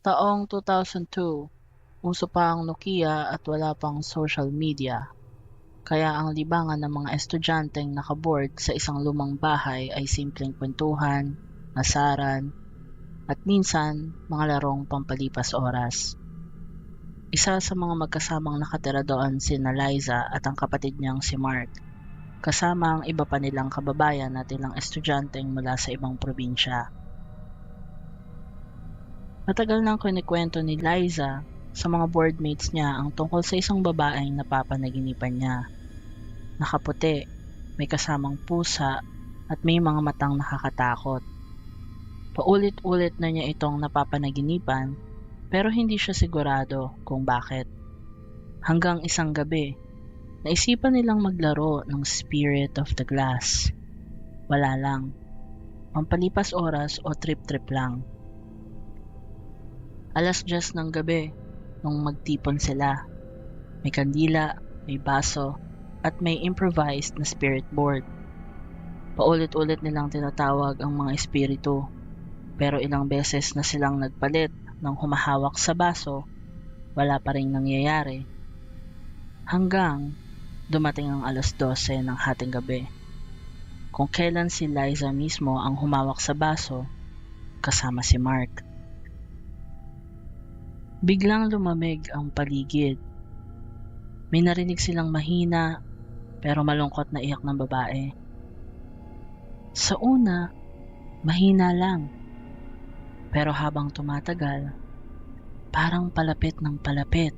Taong 2002, uso pa ang Nokia at wala pang social media. Kaya ang libangan ng mga estudyanteng nakaboard sa isang lumang bahay ay simpleng kwentuhan, asaran, at minsan mga larong pampalipas oras. Isa sa mga magkasamang nakatira doon si Liza at ang kapatid niyang si Mark, kasama ang iba pa nilang kababayan at ilang estudyanteng mula sa ibang probinsya. Matagal nang kinikwento ni Liza sa mga boardmates niya ang tungkol sa isang babaeng napapanaginipan niya. Nakaputi, may kasamang pusa at may mga matang nakakatakot. Paulit-ulit na niya itong napapanaginipan pero hindi siya sigurado kung bakit. Hanggang isang gabi, naisipan nilang maglaro ng Spirit of the Glass. Wala lang. Pampalipas oras o trip-trip lang. Alas 10 ng gabi nung magtipon sila. May kandila, may baso, at may improvised na spirit board. Paulit-ulit nilang tinatawag ang mga espiritu, pero ilang beses na silang nagpalit ng humahawak sa baso, wala pa rin nangyayari. Hanggang dumating ang alas 12 ng hating gabi. Kung kailan si Liza mismo ang humawak sa baso, kasama si Mark. Biglang lumamig ang paligid. May narinig silang mahina pero malungkot na iyak ng babae. Sa una, mahina lang. Pero habang tumatagal, parang palapit ng palapit.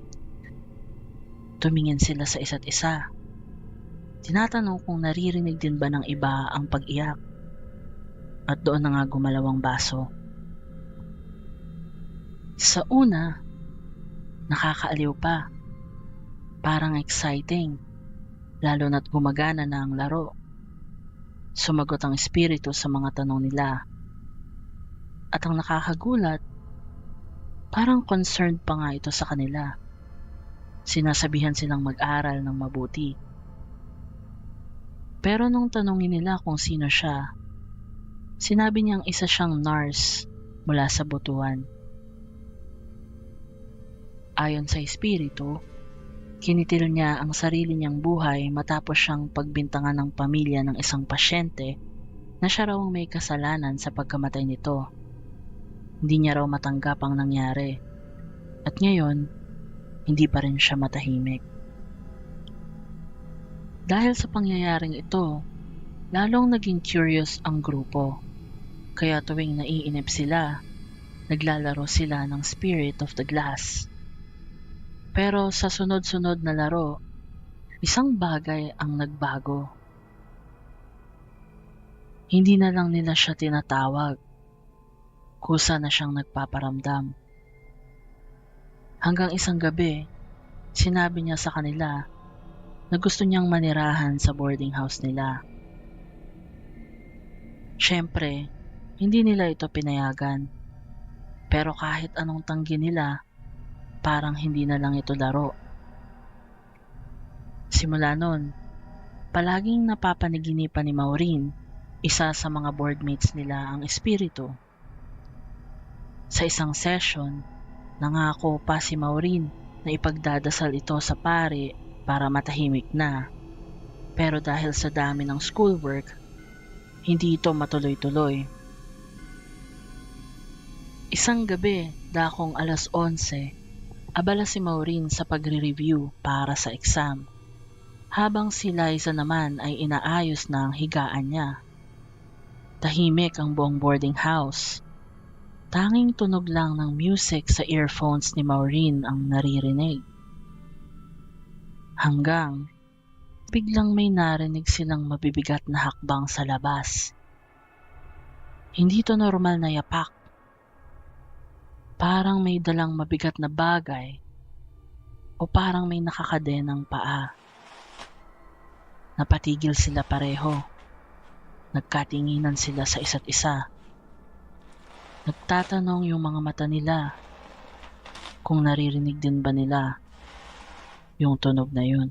Tumingin sila sa isa't isa. Tinatanong kung naririnig din ba ng iba ang pag-iyak. At doon na nga gumalaw ang baso. Sa una, nakakaaliw pa. Parang exciting, lalo na't gumagana na ang laro. Sumagot ang espiritu sa mga tanong nila. At ang nakakagulat, parang concerned pa nga ito sa kanila. Sinasabihan silang mag-aral ng mabuti. Pero nung tanongin nila kung sino siya, sinabi niyang isa siyang nurse mula sa butuan. Ayon sa espiritu, kinitil niya ang sarili niyang buhay matapos siyang pagbintangan ng pamilya ng isang pasyente na siya raw may kasalanan sa pagkamatay nito. Hindi niya raw matanggap ang nangyari. At ngayon, hindi pa rin siya matahimik. Dahil sa pangyayaring ito, lalong naging curious ang grupo. Kaya tuwing naiinip sila, naglalaro sila ng Spirit of the Glass. Pero sa sunod-sunod na laro, isang bagay ang nagbago. Hindi na lang nila siya tinatawag. Kusa na siyang nagpaparamdam. Hanggang isang gabi, sinabi niya sa kanila na gusto niyang manirahan sa boarding house nila. Siyempre, hindi nila ito pinayagan. Pero kahit anong tanggi nila, parang hindi na lang ito laro. Simula noon, palaging napapanaginipan ni Maureen, isa sa mga boardmates nila ang espiritu. Sa isang session, nangako pa si Maureen na ipagdadasal ito sa pare para matahimik na. Pero dahil sa dami ng schoolwork, hindi ito matuloy-tuloy. Isang gabi, dakong alas 11, Abala si Maureen sa pagre-review para sa exam, habang si Liza naman ay inaayos na ang higaan niya. Tahimik ang buong boarding house. Tanging tunog lang ng music sa earphones ni Maureen ang naririnig. Hanggang biglang may narinig silang mabibigat na hakbang sa labas. Hindi to normal na yapak Parang may dalang mabigat na bagay o parang may nakakadenang paa. Napatigil sila pareho. Nagkatinginan sila sa isa't isa. Nagtatanong yung mga mata nila kung naririnig din ba nila yung tunog na yun.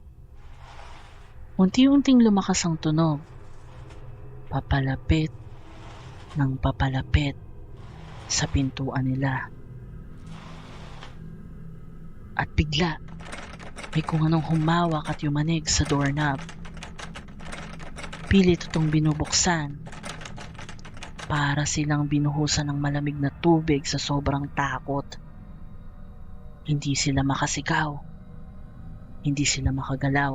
Unti-unting lumakas ang tunog. Papalapit ng papalapit sa pintuan nila. At bigla, may kung anong humawak at yumanig sa doorknob. Pilit itong binubuksan para silang binuhusan ng malamig na tubig sa sobrang takot. Hindi sila makasigaw. Hindi sila makagalaw.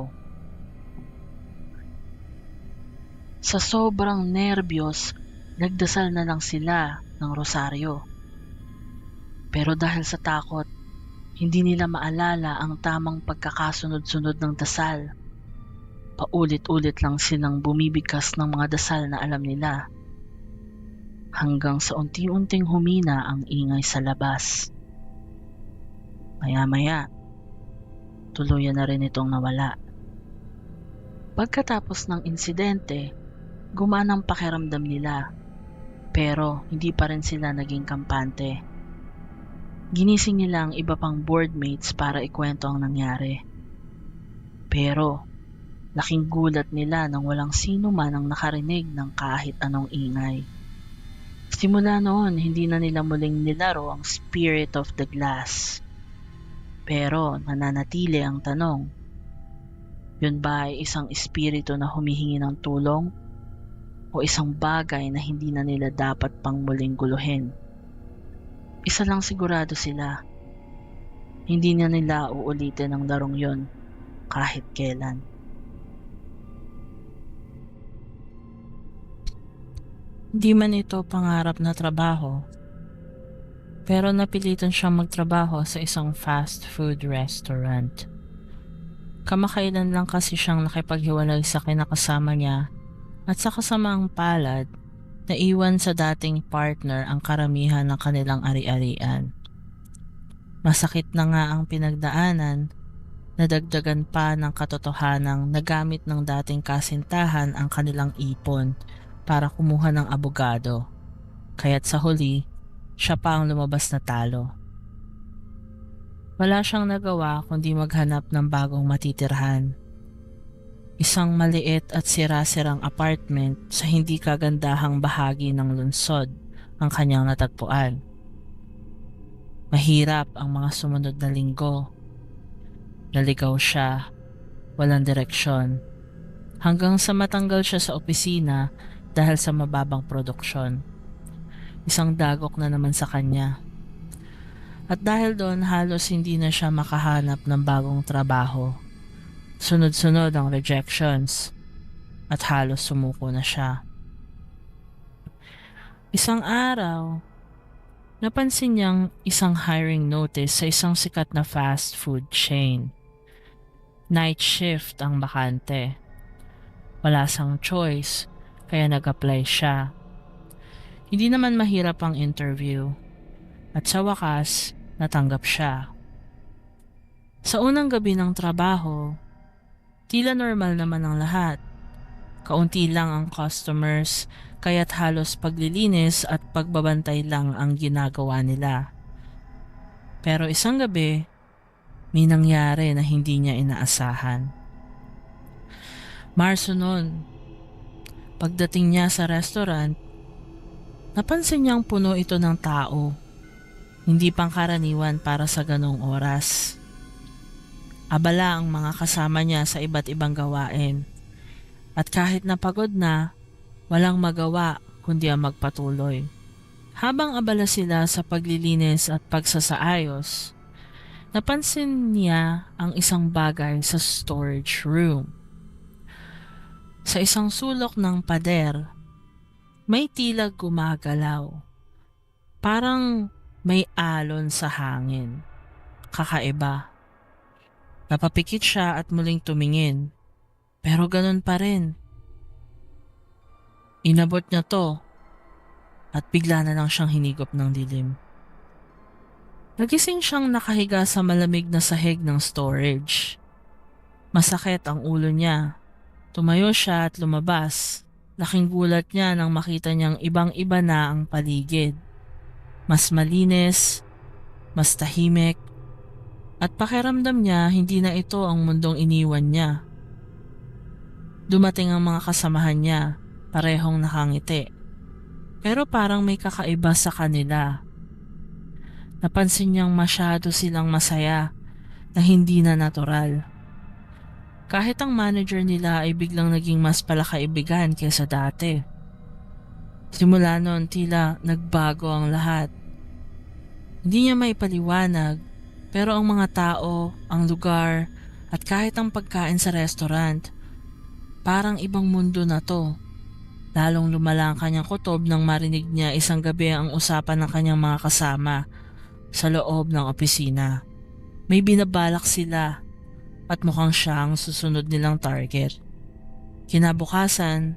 Sa sobrang nerbiyos, nagdasal na lang sila ng rosaryo. Pero dahil sa takot, hindi nila maalala ang tamang pagkakasunod-sunod ng dasal. Paulit-ulit lang silang bumibigkas ng mga dasal na alam nila. Hanggang sa unti-unting humina ang ingay sa labas. Maya-maya, tuluyan na rin itong nawala. Pagkatapos ng insidente, Gumaan ang pakiramdam nila, pero hindi pa rin sila naging kampante. Ginising nila ang iba pang boardmates para ikwento ang nangyari. Pero, laking gulat nila nang walang sino man ang nakarinig ng kahit anong ingay. Simula noon, hindi na nila muling nilaro ang Spirit of the Glass. Pero nananatili ang tanong, yun ba ay isang espiritu na humihingi ng tulong o isang bagay na hindi na nila dapat pang muling guluhin. Isa lang sigurado sila, hindi na nila uulitin ang larong yon kahit kailan. Hindi man ito pangarap na trabaho, pero napilitan siyang magtrabaho sa isang fast food restaurant. Kamakailan lang kasi siyang nakipaghiwalay sa kinakasama niya at sa kasamaang palad, naiwan sa dating partner ang karamihan ng kanilang ari-arian. Masakit na nga ang pinagdaanan, nadagdagan pa ng katotohanang nagamit ng dating kasintahan ang kanilang ipon para kumuha ng abogado. Kaya't sa huli, siya pa ang lumabas na talo. Wala siyang nagawa kundi maghanap ng bagong matitirhan Isang maliit at sira-sirang apartment sa hindi kagandahang bahagi ng lungsod ang kanyang natagpuan. Mahirap ang mga sumunod na linggo. Naligaw siya, walang direksyon, hanggang sa matanggal siya sa opisina dahil sa mababang produksyon. Isang dagok na naman sa kanya. At dahil doon halos hindi na siya makahanap ng bagong trabaho Sunod-sunod ang rejections at halos sumuko na siya. Isang araw, napansin niyang isang hiring notice sa isang sikat na fast food chain. Night shift ang bakante. Wala sang choice, kaya nag-apply siya. Hindi naman mahirap ang interview. At sa wakas, natanggap siya. Sa unang gabi ng trabaho, Tila normal naman ang lahat. Kaunti lang ang customers, kaya't halos paglilinis at pagbabantay lang ang ginagawa nila. Pero isang gabi, may nangyari na hindi niya inaasahan. Marso noon, pagdating niya sa restaurant, napansin niyang puno ito ng tao. Hindi pangkaraniwan para sa ganong oras. Abala ang mga kasama niya sa iba't ibang gawain. At kahit napagod na, walang magawa kundi ang magpatuloy. Habang abala sila sa paglilinis at pagsasaayos, napansin niya ang isang bagay sa storage room. Sa isang sulok ng pader, may tila gumagalaw. Parang may alon sa hangin. Kakaiba. Napapikit siya at muling tumingin. Pero ganun pa rin. Inabot niya to at bigla na lang siyang hinigop ng dilim. Nagising siyang nakahiga sa malamig na sahig ng storage. Masakit ang ulo niya. Tumayo siya at lumabas. Laking gulat niya nang makita niyang ibang-iba na ang paligid. Mas malinis, mas tahimik, at pakiramdam niya hindi na ito ang mundong iniwan niya. Dumating ang mga kasamahan niya, parehong nakangiti. Pero parang may kakaiba sa kanila. Napansin niyang masyado silang masaya na hindi na natural. Kahit ang manager nila ay biglang naging mas palakaibigan kaysa dati. Simula noon tila nagbago ang lahat. Hindi niya may paliwanag pero ang mga tao, ang lugar at kahit ang pagkain sa restaurant parang ibang mundo na to. Lalong lumala ang kanyang kutob nang marinig niya isang gabi ang usapan ng kanyang mga kasama sa loob ng opisina. May binabalak sila at mukhang siya ang susunod nilang target. Kinabukasan,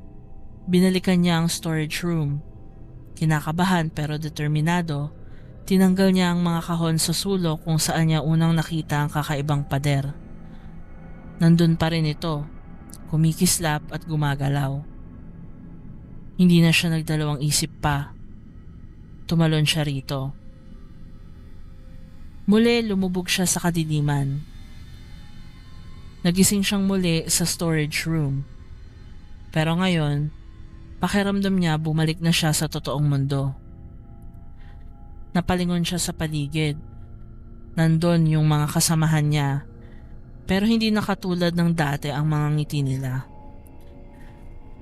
binalikan niya ang storage room. Kinakabahan pero determinado, tinanggal niya ang mga kahon sa sulok kung saan niya unang nakita ang kakaibang pader. Nandun pa rin ito, kumikislap at gumagalaw. Hindi na siya nagdalawang isip pa. Tumalon siya rito. Muli lumubog siya sa kadiliman. Nagising siyang muli sa storage room. Pero ngayon, pakiramdam niya bumalik na siya sa totoong mundo. Napalingon siya sa paligid. Nandun yung mga kasamahan niya pero hindi na katulad ng dati ang mga ngiti nila.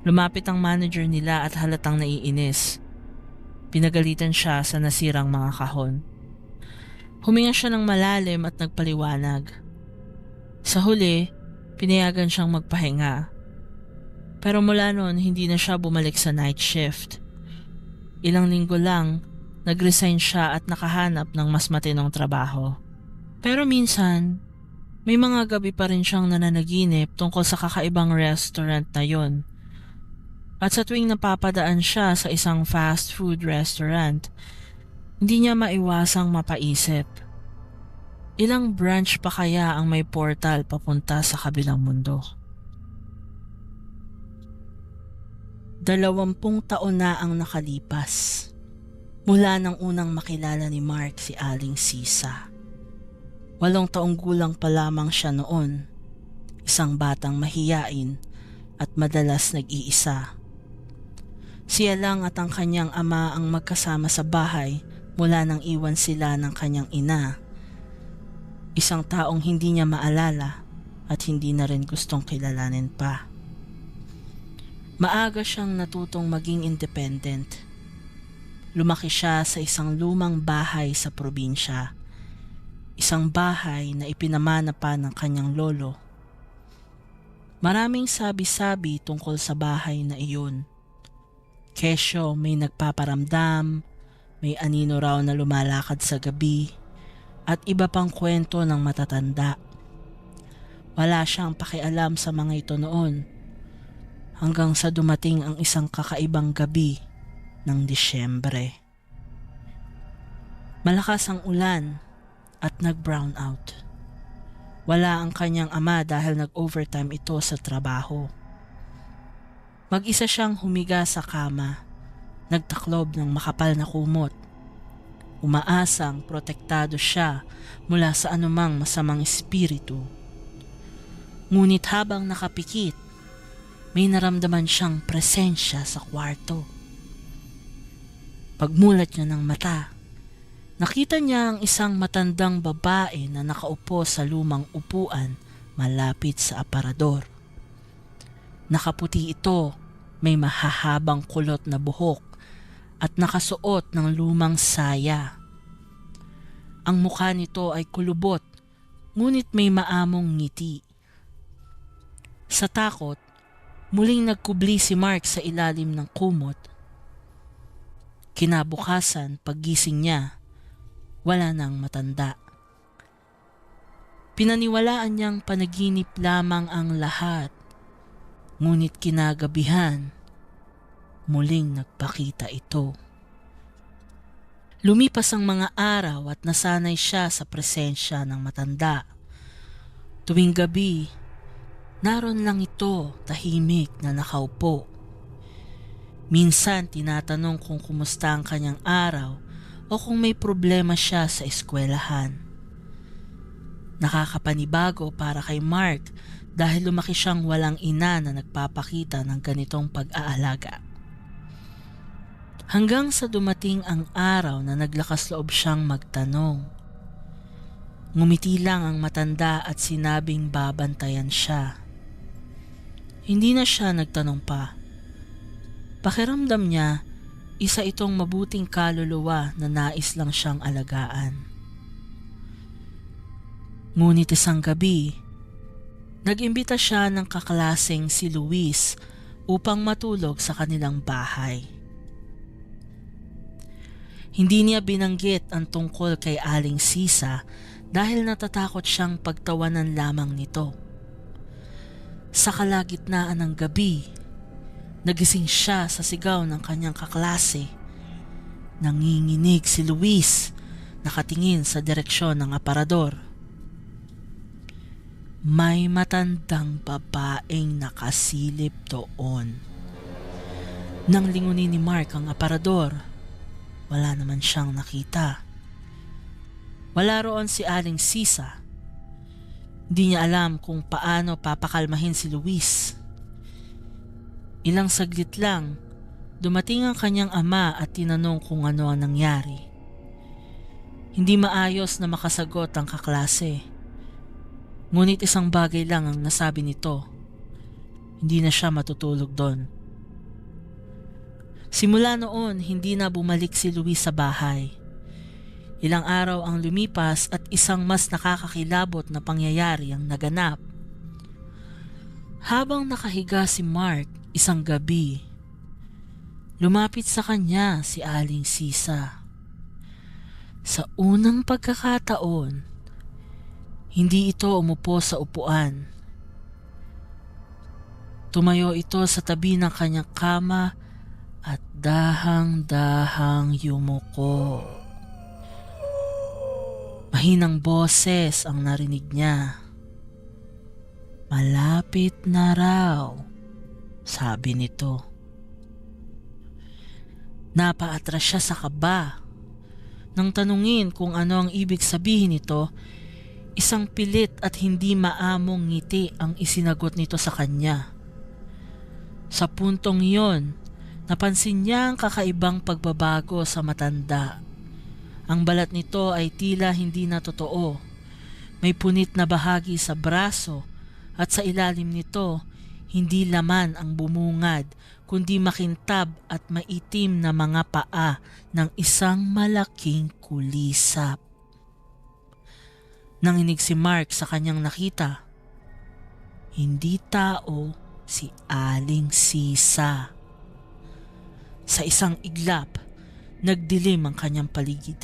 Lumapit ang manager nila at halatang naiinis. Pinagalitan siya sa nasirang mga kahon. Huminga siya ng malalim at nagpaliwanag. Sa huli, pinayagan siyang magpahinga. Pero mula noon, hindi na siya bumalik sa night shift. Ilang linggo lang, nag-resign siya at nakahanap ng mas matinong trabaho. Pero minsan, may mga gabi pa rin siyang nananaginip tungkol sa kakaibang restaurant na yon. At sa tuwing napapadaan siya sa isang fast food restaurant, hindi niya maiwasang mapaisip. Ilang branch pa kaya ang may portal papunta sa kabilang mundo? Dalawampung taon na ang nakalipas mula nang unang makilala ni Mark si Aling Sisa. Walong taong gulang pa lamang siya noon, isang batang mahiyain at madalas nag-iisa. Siya lang at ang kanyang ama ang magkasama sa bahay mula nang iwan sila ng kanyang ina. Isang taong hindi niya maalala at hindi na rin gustong kilalanin pa. Maaga siyang natutong maging independent. Lumaki siya sa isang lumang bahay sa probinsya. Isang bahay na ipinamana pa ng kanyang lolo. Maraming sabi-sabi tungkol sa bahay na iyon. Kesyo may nagpaparamdam, may anino raw na lumalakad sa gabi at iba pang kwento ng matatanda. Wala siyang pakialam sa mga ito noon hanggang sa dumating ang isang kakaibang gabi ng Disyembre. Malakas ang ulan at nag-brown out. Wala ang kanyang ama dahil nag-overtime ito sa trabaho. Mag-isa siyang humiga sa kama nagtaklob ng makapal na kumot. Umaasang protektado siya mula sa anumang masamang espiritu. Ngunit habang nakapikit, may naramdaman siyang presensya sa kwarto. Pagmulat niya ng mata, nakita niya ang isang matandang babae na nakaupo sa lumang upuan malapit sa aparador. Nakaputi ito, may mahahabang kulot na buhok at nakasuot ng lumang saya. Ang mukha nito ay kulubot, ngunit may maamong ngiti. Sa takot, muling nagkubli si Mark sa ilalim ng kumot. Kinabukasan, paggising niya, wala nang matanda. Pinaniwalaan niyang panaginip lamang ang lahat, ngunit kinagabihan, muling nagpakita ito. Lumipas ang mga araw at nasanay siya sa presensya ng matanda. Tuwing gabi, naroon lang ito tahimik na nakaupo. Minsan tinatanong kung kumusta ang kanyang araw o kung may problema siya sa eskwelahan. Nakakapanibago para kay Mark dahil lumaki siyang walang ina na nagpapakita ng ganitong pag-aalaga. Hanggang sa dumating ang araw na naglakas loob siyang magtanong. Ngumiti lang ang matanda at sinabing babantayan siya. Hindi na siya nagtanong pa. Pakiramdam niya, isa itong mabuting kaluluwa na nais lang siyang alagaan. Ngunit isang gabi, nag-imbita siya ng kaklaseng si Luis upang matulog sa kanilang bahay. Hindi niya binanggit ang tungkol kay Aling Sisa dahil natatakot siyang pagtawanan lamang nito. Sa kalagitnaan ng gabi, nagising siya sa sigaw ng kanyang kaklase. Nanginginig si Luis, nakatingin sa direksyon ng aparador. May matandang babaeng nakasilip doon. Nang lingunin ni Mark ang aparador, wala naman siyang nakita. Wala roon si Aling Sisa Di niya alam kung paano papakalmahin si Luis. Ilang saglit lang, dumating ang kanyang ama at tinanong kung ano ang nangyari. Hindi maayos na makasagot ang kaklase. Ngunit isang bagay lang ang nasabi nito. Hindi na siya matutulog doon. Simula noon, hindi na bumalik si Luis sa bahay. Ilang araw ang lumipas at isang mas nakakakilabot na pangyayari ang naganap. Habang nakahiga si Mark isang gabi, lumapit sa kanya si Aling Sisa. Sa unang pagkakataon, hindi ito umupo sa upuan. Tumayo ito sa tabi ng kanyang kama at dahang-dahang yumuko. Mahinang boses ang narinig niya. Malapit na raw, sabi nito. Napaatras siya sa kaba. Nang tanungin kung ano ang ibig sabihin nito, isang pilit at hindi maamong ngiti ang isinagot nito sa kanya. Sa puntong iyon, napansin niya ang kakaibang pagbabago sa matanda ang balat nito ay tila hindi na totoo. May punit na bahagi sa braso at sa ilalim nito hindi laman ang bumungad kundi makintab at maitim na mga paa ng isang malaking kulisap. Nanginig si Mark sa kanyang nakita. Hindi tao si Aling Sisa. Sa isang iglap, nagdilim ang kanyang paligid.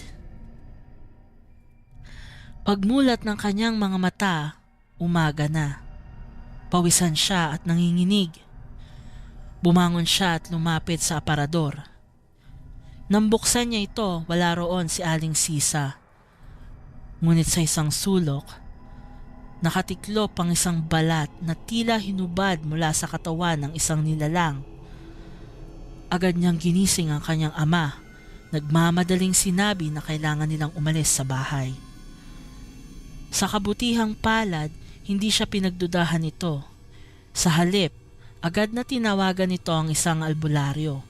Pagmulat ng kanyang mga mata, umaga na. Pawisan siya at nanginginig. Bumangon siya at lumapit sa aparador. Nang buksan niya ito, wala roon si Aling Sisa. Ngunit sa isang sulok, nakatiklop ang isang balat na tila hinubad mula sa katawan ng isang nilalang. Agad niyang ginising ang kanyang ama, nagmamadaling sinabi na kailangan nilang umalis sa bahay. Sa kabutihang palad, hindi siya pinagdudahan nito. Sa halip, agad na tinawagan nito ang isang albularyo.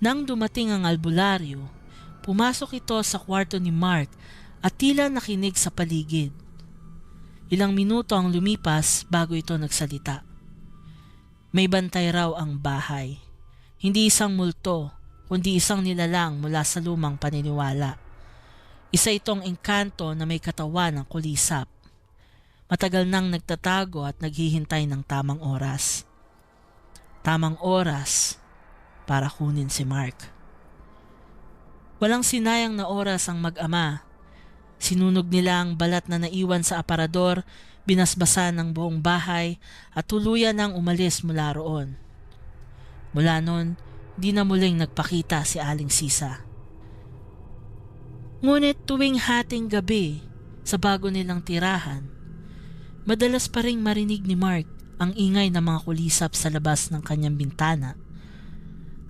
Nang dumating ang albularyo, pumasok ito sa kwarto ni Mark at tila nakinig sa paligid. Ilang minuto ang lumipas bago ito nagsalita. May bantay raw ang bahay. Hindi isang multo, kundi isang nilalang mula sa lumang paniniwala. Isa itong engkanto na may katawan ng kulisap. Matagal nang nagtatago at naghihintay ng tamang oras. Tamang oras para kunin si Mark. Walang sinayang na oras ang mag-ama. Sinunog nila ang balat na naiwan sa aparador, binasbasan ng buong bahay at tuluyan nang umalis mula roon. Mula noon, di na muling nagpakita si Aling Sisa. Ngunit tuwing hating gabi sa bago nilang tirahan, madalas pa rin marinig ni Mark ang ingay ng mga kulisap sa labas ng kanyang bintana.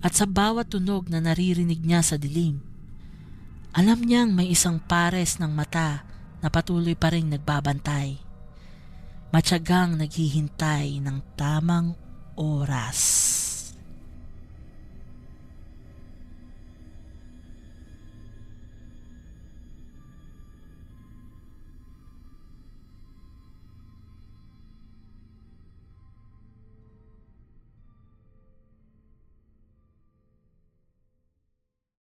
At sa bawat tunog na naririnig niya sa dilim, alam niyang may isang pares ng mata na patuloy pa rin nagbabantay. Matyagang naghihintay ng tamang oras.